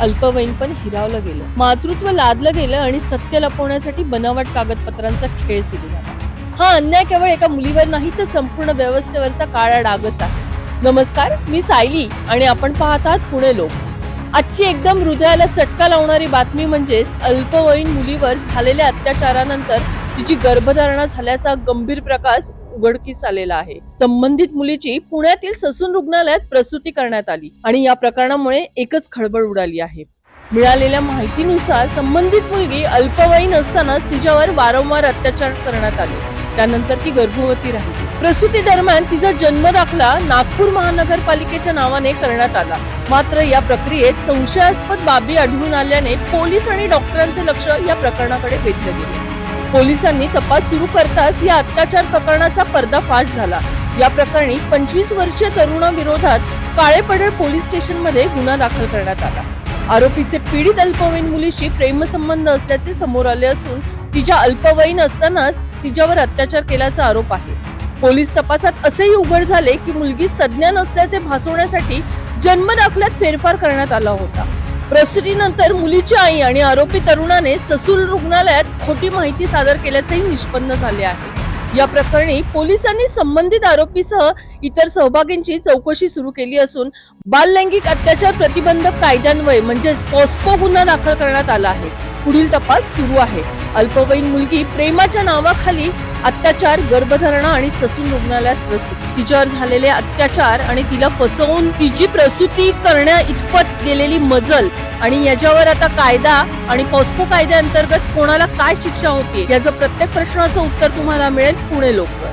अल्पवयीन पण हिरावलं गेलं. मातृत्व लादलं गेलं आणि सत्य लपवण्यासाठी बनावट कागदपत्रांचा खेळ सुरू झाला. हा अन्याय केवळ एका मुलीवर नाही तर संपूर्ण व्यवस्थेवरचा काळा डागच आहे. नमस्कार मी सायली आणि आपण पाहत आहात पुणे लोक. आजची एकदम हृदयाला चटका लावणारी बातमी म्हणजेच अल्पवयीन मुलीवर झालेल्या अत्याचारानंतर तिची गर्भधारणा झाल्याचा गंभीर प्रकाश उघडकीस आलेला आहे. संबंधित मुलीची पुण्यातील ससून रुग्णालयात प्रसूती करण्यात आली आणि या प्रकरणामुळे एकच खळबळ उडाली आहे. मिळालेल्या माहितीनुसार संबंधित मुलगी अल्पवयीन असतानाच तिच्यावर वारंवार अत्याचार करण्यात आले. त्यानंतर ती गर्भवती राहिली. प्रसूती दरम्यान तिचा जन्म दाखला नागपूर महानगरपालिकेच्या नावाने करण्यात आला. मात्र या प्रक्रियेत संशयास्पद बाबी आढळून आल्याने पोलीस आणि डॉक्टरांचे लक्ष या प्रकरणाकडे वेधले गेले. पोलिसांनी तपास सुरू करताच या अत्याचार प्रकरणाचा पर्दाफाश झाला. या प्रकरणी पंचवीस वर्षीय तरुणाविरोधात काळेपडळ पोलीस स्टेशनमध्ये गुन्हा दाखल करण्यात आला. आरोपीचे पीडित अल्पवयीन मुलीशी प्रेमसंबंध असल्याचे समोर आले असून तिच्या अल्पवयीन असतानाच तिच्यावर अत्याचार केल्याचा आरोप आहे. पोलीस तपासात असेही उघड झाले की मुलगी सज्ञान असल्याचे भासवण्यासाठी जन्मदाखल्यात फेरफार करण्यात आला होता. प्रसूतीनंतर मुलीची आई आणि आरोपी तरुणाने ससूल रुग्णालयात खोटी माहिती सादर केल्याचेही निष्पन्न झाले आहे. या प्रकरणी पोलिसांनी संबंधित आरोपीसह इतर सहभागींची चौकशी सुरू केली असून बाल लैंगिक अत्याचार प्रतिबंधक कायद्यान्वये म्हणजेच पॉस्को गुन्हा दाखल करण्यात आला आहे. पुढील तपास सुरू आहे. अल्पवयीन मुलगी प्रेमाच्या नावाखाली अत्याचार गर्भधारणा आणि ससून रुग्णालयात प्रसूती. तिच्यावर झालेले अत्याचार आणि तिला फसवून तिची प्रसूती करण्या इतपत गेलेली मजल आणि याच्यावर आता कायदा आणि पॉस्को कायद्याअंतर्गत कोणाला काय शिक्षा होती याचं प्रत्येक प्रश्नाचं उत्तर तुम्हाला मिळेल पुणे लोकवर.